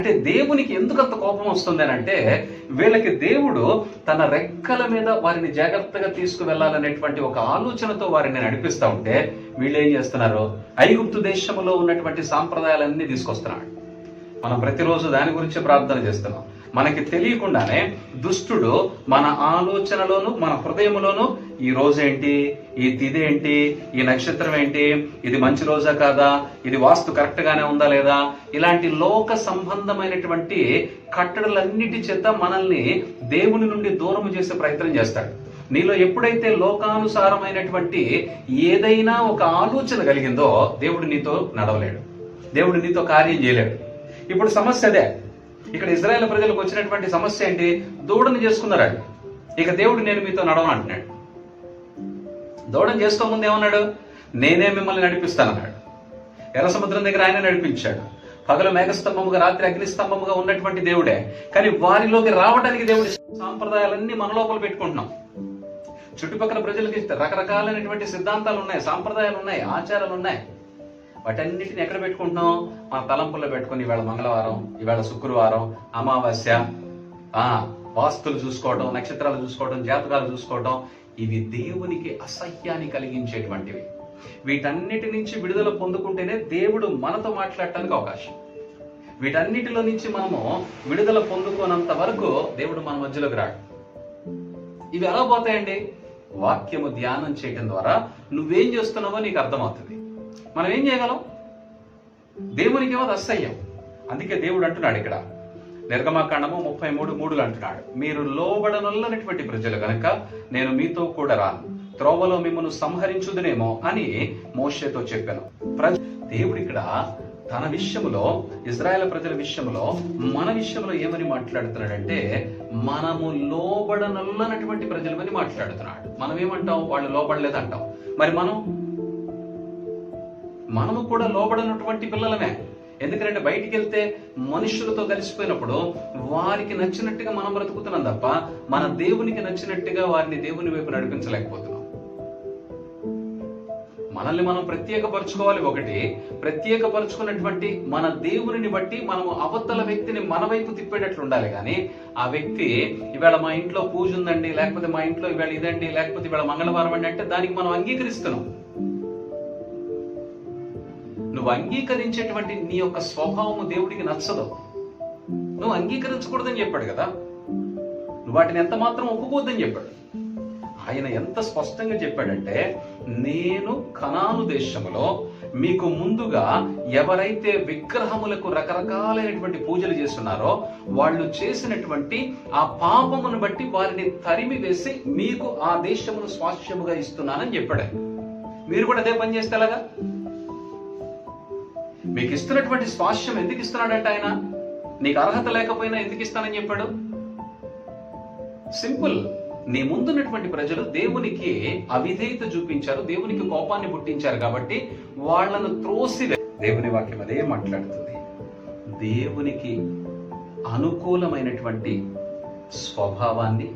అంటే దేవునికి ఎందుకు అంత కోపం వస్తుంది అని అంటే వీళ్ళకి దేవుడు తన రెక్కల మీద వారిని జాగ్రత్తగా తీసుకువెళ్ళాలనేటువంటి ఒక ఆలోచనతో వారిని నడిపిస్తూ ఉంటే వీళ్ళు ఏం చేస్తున్నారు? ఐగుప్తు దేశంలో ఉన్నటువంటి సాంప్రదాయాలన్నీ తీసుకొస్తున్నాడు. మనం ప్రతిరోజు దాని గురించి ప్రార్థన చేస్తున్నాం. మనకి తెలియకుండానే దుష్టుడు మన ఆలోచనలోను మన హృదయంలోను ఈ రోజు ఏంటి? ఈ తిది ఏంటి? ఈ నక్షత్రం ఏంటి? ఇది మంచి రోజా కాదా? ఇది వాస్తు కరెక్ట్ గానే ఉందా లేదా? ఇలాంటి లోక సంబంధమైనటువంటి కట్టడలన్నిటి చేత మనల్ని దేవుని నుండి దూరం చేసే ప్రయత్నం చేస్తాడు. నీలో ఎప్పుడైతే లోకానుసారమైనటువంటి ఏదైనా ఒక ఆలోచన కలిగిందో దేవుడు నీతో నడవలేడు. దేవుడు నీతో కార్యం చేయలేడు. ఇప్పుడు సమస్య అదే. ఇక్కడ ఇజ్రాయెల్ ప్రజలకు వచ్చినటువంటి సమస్య ఏంటి? దూడని చేసుకున్నారు ఇక దేవుడు నేను మీతో నడవను అంటున్నాడు. దూడని చేసుకోముందు ఏమన్నాడు? నేనే మిమ్మల్ని నడిపిస్తానన్నాడు ఎర్ర సముద్రం దగ్గర ఆయన నడిపించాడు. పగలు మేఘస్తంభముగా రాత్రి అగ్నిస్తంభముగా ఉన్నటువంటి దేవుడే. కానీ వారిలోకి రావడానికి దేవుడి సాంప్రదాయాలన్నీ మన లోపల పెట్టుకుంటున్నాం. చుట్టుపక్కల ప్రజలకి రకరకాలైనటువంటి సిద్ధాంతాలు ఉన్నాయి సాంప్రదాయాలు ఉన్నాయి ఆచారాలు ఉన్నాయి. వాటన్నిటిని ఎక్కడ పెట్టుకుంటున్నాం? మన తలంపుల్లో పెట్టుకుని ఇవాళ మంగళవారం ఇవాళ శుక్రవారం అమావాస్య ఆ వాస్తులు చూసుకోవడం నక్షత్రాలు చూసుకోవడం జాతకాలు చూసుకోవడం ఇవి దేవునికి అసహ్యాన్ని కలిగించేటువంటివి. వీటన్నిటి నుంచి విడుదల పొందుకుంటేనే దేవుడు మనతో మాట్లాడటానికి అవకాశం. వీటన్నిటిలో నుంచి మనము విడుదల పొందుకోనంత వరకు దేవుడు మన మధ్యలోకి రాడు. ఇవి ఎలా పోతాయండి? వాక్యము ధ్యానం చేయటం ద్వారా నువ్వేం చేస్తున్నావో నీకు అర్థమవుతుంది. మనం ఏం చేయగలం? దేవునికి ఏమో అది అసహ్యం. అందుకే దేవుడు అంటున్నాడు ఇక్కడ నిర్గమకాండము ముప్పై మూడు మూడులు అంటున్నాడు. మీరు లోబడనొల్లనటువంటి ప్రజలు కనుక నేను మీతో కూడా రాను. త్రోవలో మిమ్మల్ని సంహరించుదునేమో అని మోషేతో చెప్పాను. ప్రజ దేవుడు ఇక్కడ తన విషయంలో ఇజ్రాయెల్ ప్రజల విషయంలో మన విషయంలో ఏమని మాట్లాడుతున్నాడంటే మనము లోబడనల్లనటువంటి ప్రజలమని మాట్లాడుతున్నాడు. మనం ఏమంటాం? వాళ్ళు లోబడలేదంటాం. మరి మనం? మనము కూడా లోబడినటువంటి పిల్లలమే. ఎందుకంటే బయటికి వెళ్తే మనుషులతో కలిసిపోయినప్పుడు వారికి నచ్చినట్టుగా మనం బ్రతుకుతున్నాం తప్ప మన దేవునికి నచ్చినట్టుగా వారిని దేవుని వైపు నడిపించలేకపోతున్నాం. మనల్ని మనం ప్రత్యేకపరచుకోవాలి ఒకటి ప్రత్యేకపరచుకున్నటువంటి మన దేవుని బట్టి మనము అవతల వ్యక్తిని మన వైపు తిప్పేటట్లు ఉండాలి కానీ ఆ వ్యక్తి ఇవాళ మా ఇంట్లో పూజ ఉందండి లేకపోతే మా ఇంట్లో ఇవాళ ఇదండి లేకపోతే ఇవాళ మంగళవారం అండి అంటే దానికి మనం అంగీకరిస్తున్నాం. నువ్వు అంగీకరించేటువంటి నీ యొక్క స్వభావము దేవుడికి నచ్చదు. నువ్వు అంగీకరించకూడదని చెప్పాడు కదా. నువ్వు వాటిని ఎంత మాత్రం ఒప్పుకోవద్దని చెప్పాడు. ఆయన ఎంత స్పష్టంగా చెప్పాడంటే నేను కనాను దేశములో మీకు ముందుగా ఎవరైతే విగ్రహములకు రకరకాలైనటువంటి పూజలు చేస్తున్నారో వాళ్ళు చేసినటువంటి ఆ పాపమును బట్టి వారిని తరిమి వేసి మీకు ఆ దేశమును స్వాస్థ్యముగా ఇస్తున్నానని చెప్పాడు. మీరు కూడా అదే పని చేస్తే ఎలాగా? మీకు ఇస్తున్నటువంటి స్వాస్థ్యం ఎందుకు ఇస్తున్నాడంటే ఆయన? నీకు అర్హత లేకపోయినా ఎందుకు ఇస్తానని చెప్పాడు? సింపుల్. నీ ముందున్నటువంటి ప్రజలు దేవునికి అవిధేయత చూపించారు దేవునికి కోపాన్ని పుట్టించారు కాబట్టి వాళ్ళను త్రోసి దేవుని వాక్యం అదే మాట్లాడుతుంది. దేవునికి అనుకూలమైనటువంటి స్వభావాన్ని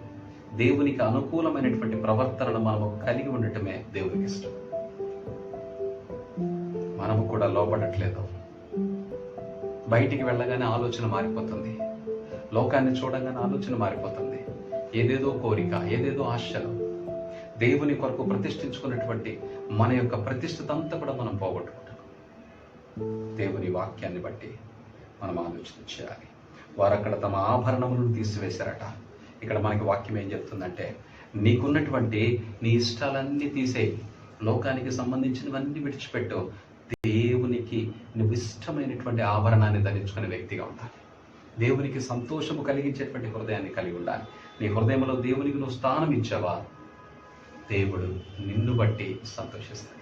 దేవునికి అనుకూలమైనటువంటి ప్రవర్తనను మనము కలిగి ఉండటమే దేవునికి ఇష్టం. మనము కూడా లోపడట్లేదు బయటికి వెళ్ళగానే ఆలోచన మారిపోతుంది. లోకాన్ని చూడగానే ఆలోచన మారిపోతుంది. ఏదేదో కోరిక ఏదేదో ఆశలు దేవుని కొరకు ప్రతిష్ఠించుకున్నటువంటి మన యొక్క ప్రతిష్ఠితంతా కూడా మనం పోగొట్టుకుంటాం. దేవుని వాక్యాన్ని బట్టి మనం ఆలోచన చేయాలి. వారు అక్కడ తమ ఆభరణములను తీసివేశారట. ఇక్కడ మనకి వాక్యం ఏం చెప్తుందంటే నీకున్నటువంటి నీ ఇష్టాలన్నీ తీసేయి. లోకానికి సంబంధించినవన్నీ విడిచిపెట్టు. దేవునికి నువ్వు ఇష్టమైనటువంటి ఆభరణాన్ని ధరించుకునే వ్యక్తిగా ఉండాలి. దేవునికి సంతోషము కలిగించేటువంటి హృదయాన్ని కలిగి ఉండాలి. నీ హృదయంలో దేవునికి నువ్వు స్థానం ఇచ్చావా? దేవుడు నిన్ను బట్టి సంతోషిస్తాడు.